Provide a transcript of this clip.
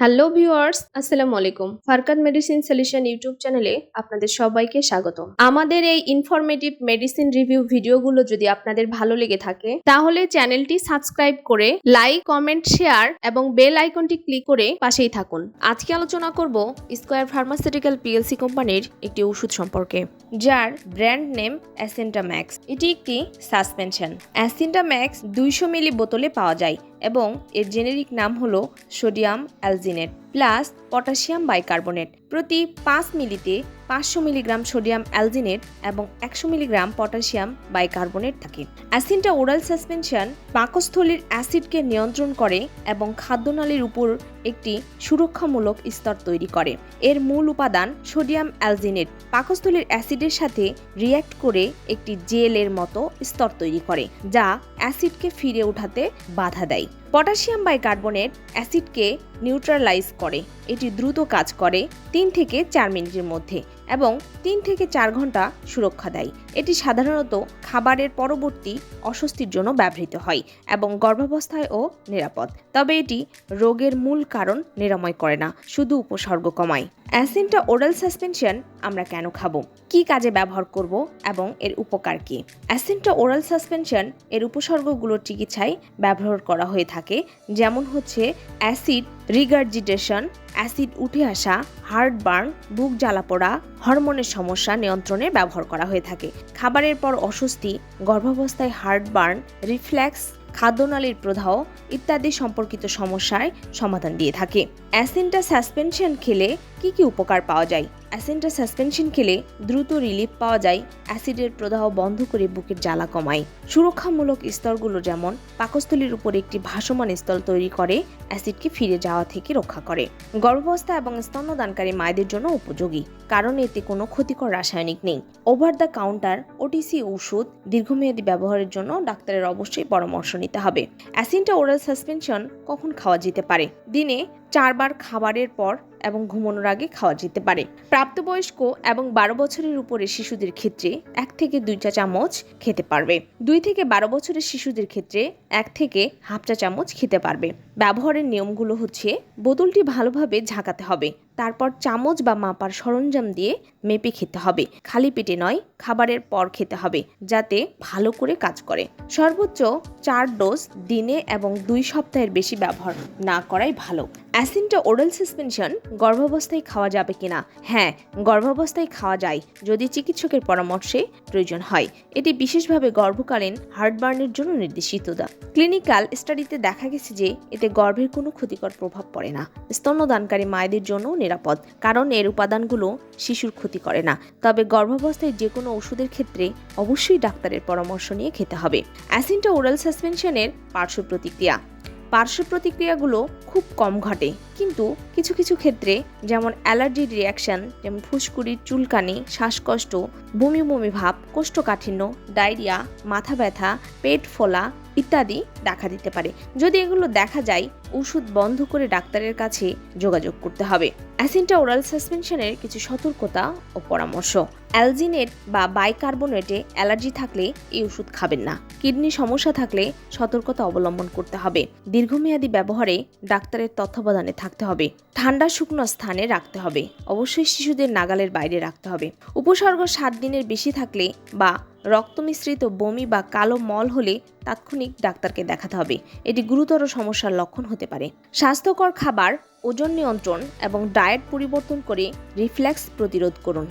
Hello viewers আসসালামু আলাইকুম ফারকাত medicine solution YouTube চ্যানেলে আপনাদের সবাইকে স্বাগত আমাদের এই ইনফরমেটিভ মেডিসিন রিভিউ ভিডিওগুলো যদি আপনাদের ভালো লেগে থাকে, তাহলে চ্যানেলটি সাবস্ক্রাইব করে লাইক কমেন্ট শেয়ার এবং বেল আইকনটি ক্লিক করে পাশেই থাকুন। আজকে আলোচনা করব স্কোয়ার ফার্মাসিউটিক্যাল পিএলসি কোম্পানির একটি ওষুধ সম্পর্কে, যার ব্র্যান্ড নেম অ্যাসেন্টাম্যাক্স এটি একটি সাসপেনশন অ্যাসেন্টাম্যাক্স দুইশো মিলি বোতলে পাওয়া যায়। এবং এর জেনেরিক নাম হল sodium alginate plus potassium bicarbonate. প্রতি পাঁচ মিলিতে পাঁচশো মিলিগ্রাম সোডিয়াম অ্যালজিনেট এবং একশো মিলিগ্রাম পটাশিয়াম বাইকার্বনেট থাকে। অ্যাসিনটা ওরাল সাসপেনশন পাকস্থলীর অ্যাসিডকে নিয়ন্ত্রণ করে এবং খাদ্যনালীর উপর একটি সুরক্ষামূলক স্তর তৈরি করে। এর মূল উপাদান সোডিয়াম অ্যালজিনেট। পাকস্থলীর অ্যাসিডের সাথে রিয়্যাক্ট করে একটি জেলের মতো স্তর তৈরি করে, যা অ্যাসিডকে ফিরে ওঠাতে বাধা দেয়। পটাশিয়াম বাইকার্বনেট অ্যাসিডকে নিউট্রালাইজ করে। এটি দ্রুত কাজ করে তিন থেকে চার মিনিটের মধ্যে। এবং তিন থেকে চার ঘণ্টা সুরক্ষা দেয়। এটি সাধারণত খাবারের পরবর্তী অস্বস্তির জন্য ব্যবহৃত হয় এবং গর্ভাবস্থায় ও নিরাপদ। তবে এটি রোগের মূল কারণ নিরাময় করে না, শুধু উপসর্গ কমায়। অ্যাসিনটা ওরাল সাসপেনশন আমরা কেন খাব? কি কাজে ব্যবহার করব এবং এর উপকার কি? অ্যাসিনটা ওরাল সাসপেনশন এর উপসর্গগুলোর চিকিৎসায় ব্যবহার করা হয়ে থাকে, যেমন হচ্ছে অ্যাসিড রিগার্জিটেশন, অ্যাসিড উঠে আসা, হার্ট বার্ন, বুক জ্বালাপোড়া হরমোনের সমস্যা নিয়ন্ত্রণে ব্যবহার করা হয়ে থাকে। খাবারের পর অস্বস্তি, গর্ভাবস্থায় হার্ট বার্ন রিফ্ল্যাক্স খাদ্যনালীর প্রদাহ ইত্যাদি সম্পর্কিত সমস্যায় সমাধান দিয়ে থাকে। অ্যাসিনটা সাসপেনশন খেলে কি কি উপকার পাওয়া যায়? অ্যাসেন্টা সাসপেনশন খেলে দ্রুত রিলিফ পাওয়া যায়, অ্যাসিডের প্রদাহ বন্ধ করে বুকের জ্বালা কমায়। সুরক্ষামূলক স্তরগুলো যেমন পাকস্থলীর উপর একটি ভাসমান স্তর তৈরি করে, অ্যাসিডকে ফিরে যাওয়া থেকে রক্ষা করে। গর্ভাবস্থা এবং স্তন্যদানকারী মায়েদের জন্য উপযোগী, কারণ এতে কোনো ক্ষতিকর রাসায়নিক নেই। ওভার দ্য কাউন্টার, ওটিসি ওষুধ দীর্ঘমেয়াদী ব্যবহারের জন্য ডাক্তারের অবশ্যই পরামর্শ নিতে হবে। অ্যাসিনটা ওরাল সাসপেনশন কখন খাওয়া যেতে পারে? দিনে চারবার খাবারের পর এবং ঘুমানোর আগে খাওয়া যেতে পারে। প্রাপ্তবয়স্ক এবং বারো বছরের উপরে শিশুদের ক্ষেত্রে এক থেকে দুই চা চামচ খেতে পারবে। দুই থেকে বারো বছরের শিশুদের ক্ষেত্রে এক থেকে হাফ চা চামচ খেতে পারবে। ব্যবহারের নিয়মগুলো হচ্ছে বোতলটি ভালোভাবে ঝাঁকাতে হবে, তারপর চামচ বা মাপার সরঞ্জাম দিয়ে মেপে খেতে হবে। খালি পেটে নয়, খাবারের পর খেতে হবে, যাতে ভালো করে কাজ করে। সর্বোচ্চ চার ডোজ দিনে এবং দুই সপ্তাহের বেশি ব্যবহার না করাই ভালো। অ্যাসিনটা ওরাল সাসপেনশন, গর্ভাবস্থায় খাওয়া যাবে কিনা? হ্যাঁ গর্ভাবস্থায় খাওয়া যায়, যদি চিকিৎসকের পরামর্শে প্রয়োজন হয়। এটি বিশেষভাবে গর্ভকালীন হার্টবার্নের জন্য নির্দেশিত। ক্লিনিক্যাল স্টাডিতে দেখা গেছে যে এতে গর্ভের কোনো ক্ষতিকর প্রভাব পড়ে না। স্তন্যদানকারী মায়েদের জন্য নিরাপদ, কারণ এর উপাদানগুলো শিশুর ক্ষতি করে না। তবে গর্ভাবস্থায় যে কোনো ওষুধের ক্ষেত্রে অবশ্যই ডাক্তারের পরামর্শ নিয়ে খেতে হবে। অ্যাসিনটা ওরাল সাসপেনশনের পার্শ্ব প্রতিক্রিয়া। পার্শ্ব প্রতিক্রিয়াগুলো খুব কম ঘটে, কিন্তু কিছু কিছু ক্ষেত্রে যেমন অ্যালার্জি রিয়াকশন যেমন ফুসকুড়ি চুলকানি, শ্বাসকষ্ট, বমি বমি ভাব, কোষ্ঠকাঠিন্য, ডায়রিয়া, মাথা ব্যথা, পেট ফোলা ইত্যাদি দেখা দিতে পারে। যদি এগুলো দেখা যায় ওষুধ বন্ধ করে ডাক্তারের কাছে যোগাযোগ করতে হবে। অ্যাসিনটা ওরাল সাসপেনশনের কিছু সতর্কতা ও পরামর্শ। অ্যালজিনেট বা বাইকার্বনেটে অ্যালার্জি থাকলে এই ওষুধ খাবেন না। কিডনি সমস্যা থাকলে সতর্কতা অবলম্বন করতে হবে। দীর্ঘমেয়াদী ব্যবহারে ডাক্তারের তত্ত্বাবধানে থাকতে হবে। ঠান্ডা শুকনো স্থানে রাখতে হবে। অবশ্যই শিশুদের নাগালের বাইরে রাখতে হবে। উপসর্গ সাত দিনের বেশি থাকলে বা রক্ত মিশ্রিত বমি বা কালো মল হলে তাৎক্ষণিক ডাক্তারকে দেখাতে হবে। এটি গুরুতর সমস্যার লক্ষণ হতে পারে। স্বাস্থ্যকর খাবার ওজন নিয়ন্ত্রণ এবং ডায়েট পরিবর্তন করে রিফ্ল্যাক্স প্রতিরোধ করুন।